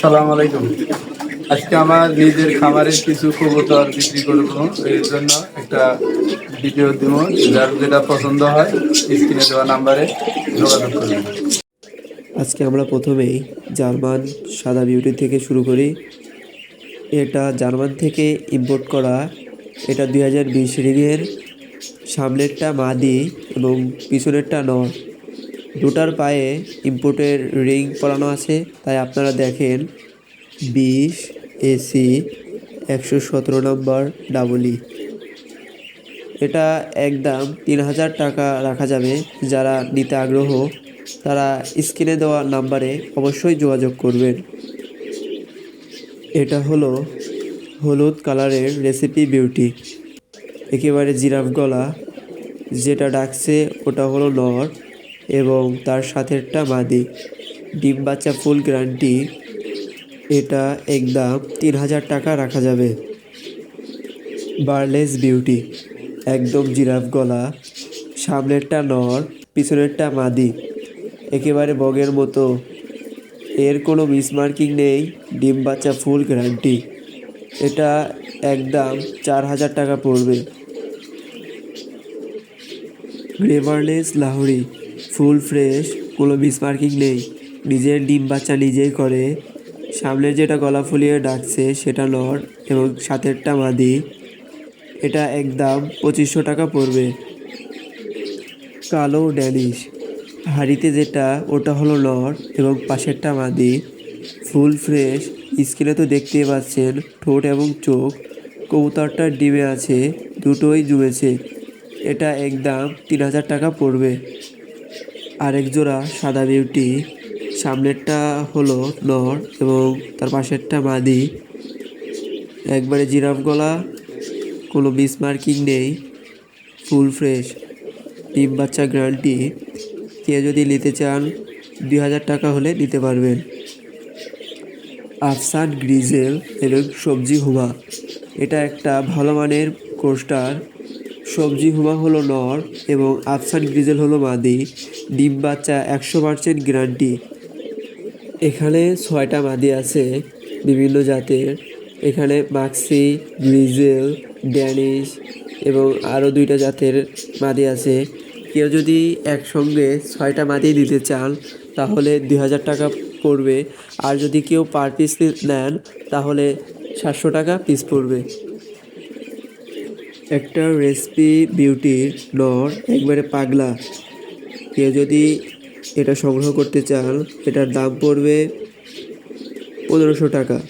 সালাম আলাইকুম আজকে আমার নিজের খামারের কিছু কবুতর বিক্রি করব। এর জন্য একটা ভিডিও দিব। যার যেটা পছন্দ হয়, স্ক্রিনে দেওয়া নাম্বারে যোগাযোগ করবেন। আজকে আমরা প্রথমেই জার্মান সাদা বিউটি থেকে শুরু করি। এটা জার্মান থেকে ইম্পোর্ট করা। এটা দুই হাজার বিশ রিংয়ের সামনেরটা মাদি এবং পিছনেরটা নর। দুটার পায়ে ইম্পোর্টের রিং পরানো আছে, তাই আপনারা দেখেন বিশ এসি একশো সতেরো নম্বর ডাবলি এটা একদম তিন হাজার টাকা রাখা যাবে। যারা নিতে আগ্রহ, তারা স্ক্রিনে দেওয়া নাম্বারে অবশ্যই যোগাযোগ করবেন। এটা হলো হলুদ কালারের রেসিপি বিউটি একেবারে জিরাফ গলা, যেটা ডাকছে, ওটা হলো নর। এবং তার সাথেরটা মাদি ডিম বাচ্চা ফুল গ্যারান্টি, এটা একদম তিন হাজার টাকা রাখা যাবে। বার্লেস বিউটি, একদম জিরাফ গলা, সামনেরটা নর, পিছনেরটা মাদি, একেবারে বগের মতো। এর কোনো মিসমার্কিং নেই, ডিম বাচ্চা ফুল গ্যারান্টি। এটা একদম চার হাজার টাকা পড়বে। গ্রেভারলেস লাহোরি ফুল ফ্রেশ, কোনো মিসমার্কিং নেই। নিজের ডিম বাচ্চা নিজেই করে। সামনের যেটা গলা ফুলিয়ে ডাকছে সেটা নর এবং সাতেরটা মাদি। এটা একদম পঁচিশশো টাকা পড়বে। কালো ড্যানিশ। হাড়িতে যেটা, ওটা হলো নর এবং পাশেরটা মাদি। ফুল ফ্রেশ, স্কিনে তো দেখতেই পাচ্ছেন, ঠোঁট এবং চোখ। কবুতরটার ডিমে আছে, দুটোই জুমেছে। এটা একদম তিন হাজার টাকা পড়বে। আরেক জোড়া সাদা বিউটি। সামনেরটা হলো নর এবং তার পাশেরটা মাদি। একবারে জিরাফ গলা, কোনো মিস মার্কিং নেই, ফুল ফ্রেশ। ডিম বাচ্চা গ্যারান্টি। কে যদি নিতে চান, দুই হাজার টাকা হলে নিতে পারবেন। আফসান, গ্রিজেল এবং সবজি হুমা। এটা একটা ভালো মানের কোস্টার। সবজি হুমা হলো নর এবং আফসান গ্রিজেল হলো মাদি। ডিম বাচ্চা একশো পার্সেন্ট গ্যারান্টি। এখানে ছয়টা মাদি আছে বিভিন্ন জাতের। এখানে মাক্সি, গ্রিজেল, ড্যানিশ এবং আরও দুইটা জাতের মাদি আছে। কেউ যদি একসঙ্গে ছয়টা মাদি দিতে চান, তাহলে দুই হাজার টাকা পড়বে। আর যদি কেউ পার পিস নেন, তাহলে সাতশো টাকা পিস পড়বে। একটা রেসিপি বিউটির নর একবারে পাগলা। কেউ যদি এটা সংগ্রহ করতে চান, এটার দাম পড়বে পনেরোশো টাকা।